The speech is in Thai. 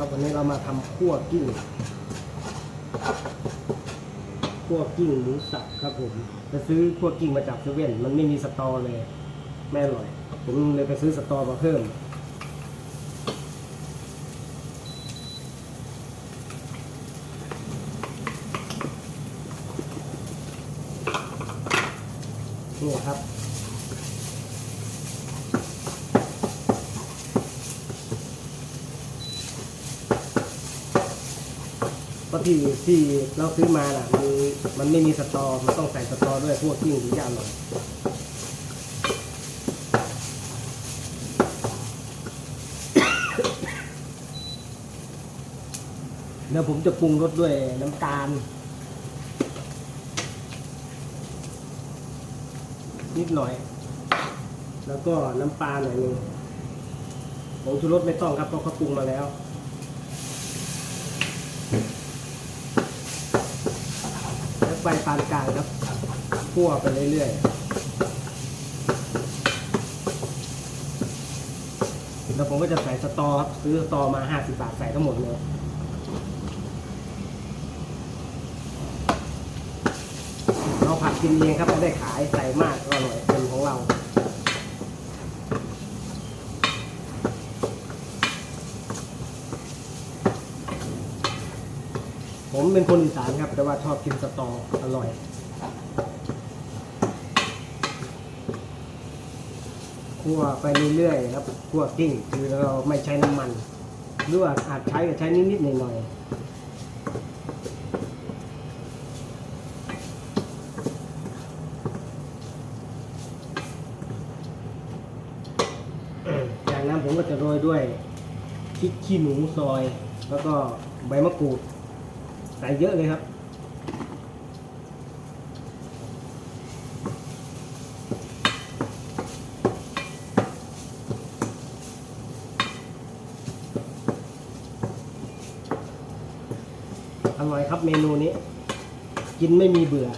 ครับวันนี้เรามาทำคั่วกิ้งคั่วกิ้งหมูสับครับผมไปซื้อคั่วกิ้งมาจากเซเว่นมันไม่มีสตอเลยไม่อร่อย ผมเลยไปซื้อสตอมาเพิ่มนี่ครับ เพราะที่ที่เราซื้อมาน่ะมันมันไม่มีสตอมันต้องใส่สตอด้วยพวกกิ้งถึงจะอร่อยเดี๋ยวผมจะปรุงรสด้วยน้ำตาล นิดหน่อย แล้วก็น้ำปลาหน่อยหนึงผงชูรสไม่ต้องครับเพราะเขาปรุงมาแล้ว แล้ว ไฟปานกลางครับคั่วไปเรื่อยๆแล้วผมก็จะใส่สตอครับซื้อสตอมา 50 บาทใส่ทั้งหมดเลยเราผัดกินเองครับไม่ได้ขายใส่มากก็อร่อยเป็นของเรา ผมเป็นคนอีสานครับ แต่ว่าชอบกินสตออร่อยคั่วไปเรื่อยๆครับคั่วกิ้งคือเราไม่ใช้น้ำมัน หรือว่าอาจใช้ก็ใช้นิดๆหน่อยๆจากนั้นผมก็จะโรยด้วยพริกขี้หนูซอย แล้วก็ใบมะกรูด ใส่เยอะเลยครับ อร่อยครับเมนูนี้ กินไม่มีเบื่อ